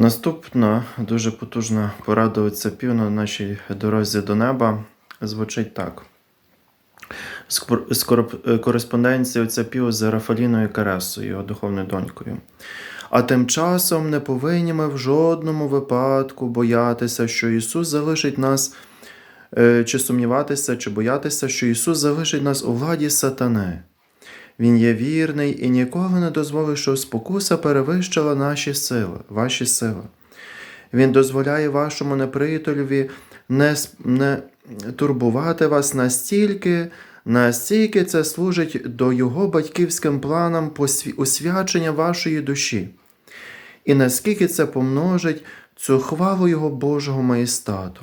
Наступна дуже потужна порада отця Пів на нашій дорозі до неба звучить так. Е, Кореспонденція отця з Рафаліною Каресою, його духовною донькою. А тим часом не повинні ми в жодному випадку боятися, що Ісус залишить нас, е, чи сумніватися, чи боятися, що Ісус залишить нас у владі сатани. Він є вірний і ніколи не дозволить, щоб спокуса перевищила наші сили, ваші сили. Він дозволяє вашому неприятелеві не, не турбувати вас настільки, настільки це служить до його батьківським планам освячення вашої душі, і наскільки це помножить цю хвалу Його Божого маєстату.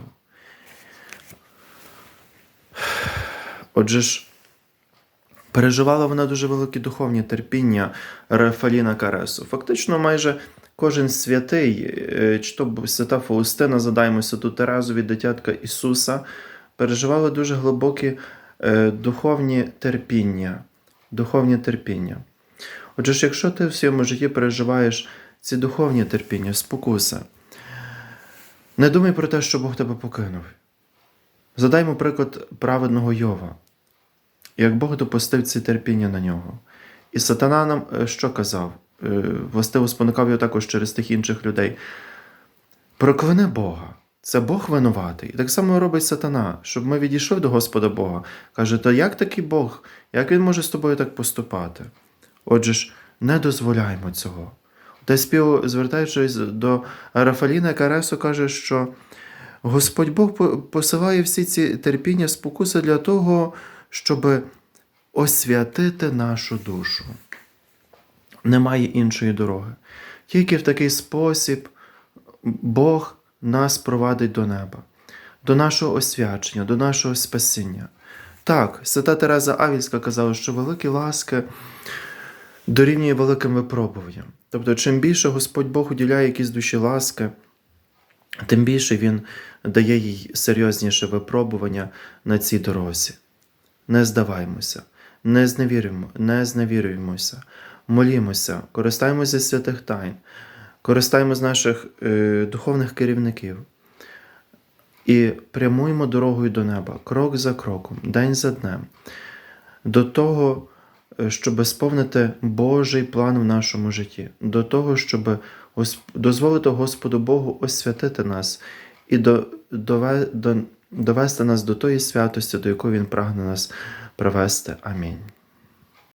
Отже ж, переживала вона дуже велике духовні терпіння Рафаліна Каресу. Фактично, майже кожен святий, е, чи то свята Фаустина, задаємо святу Терезу від дитятка Ісуса, переживали дуже глибокі е, духовні терпіння. Духовні терпіння. Отже ж, якщо ти в своєму житті переживаєш ці духовні терпіння, спокуси, не думай про те, що Бог тебе покинув. Задаймо приклад праведного Йова як Бог допустив ці терпіння на нього. І сатана нам е, що казав? Е, Властиво спонукав його також через тих інших людей. Прокляни Бога. Це Бог винуватий. І так само робить сатана, щоб ми відійшли до Господа Бога. Каже, то як такий Бог? Як він може з тобою так поступати? Отже ж, не дозволяємо цього. Та спів, звертаючись до Рафаліна Каресу, каже, що Господь Бог посилає всі ці терпіння, спокуси для того, щоб освятити нашу душу. Немає іншої дороги. Тільки в такий спосіб Бог нас провадить до неба, до нашого освячення, до нашого спасіння. Так, свята Тереза Авільська казала, що великі ласки дорівнює великим випробуванням. Тобто, чим більше Господь Бог уділяє якісь душі ласки, тим більше Він дає їй серйозніше випробування на цій дорозі. Не здаваймося, не зневірюємо, не зневірюємося, молімося, користаємося святих тайн, користаємося наших е, духовних керівників. І прямуємо дорогою до неба, крок за кроком, день за днем, до того, е, щоб сповнити Божий план в нашому житті, до того, щоб дозволити Господу Богу освятити нас і до, дове, до, довести нас до тої святості, до якої Він прагне нас привести. Амінь.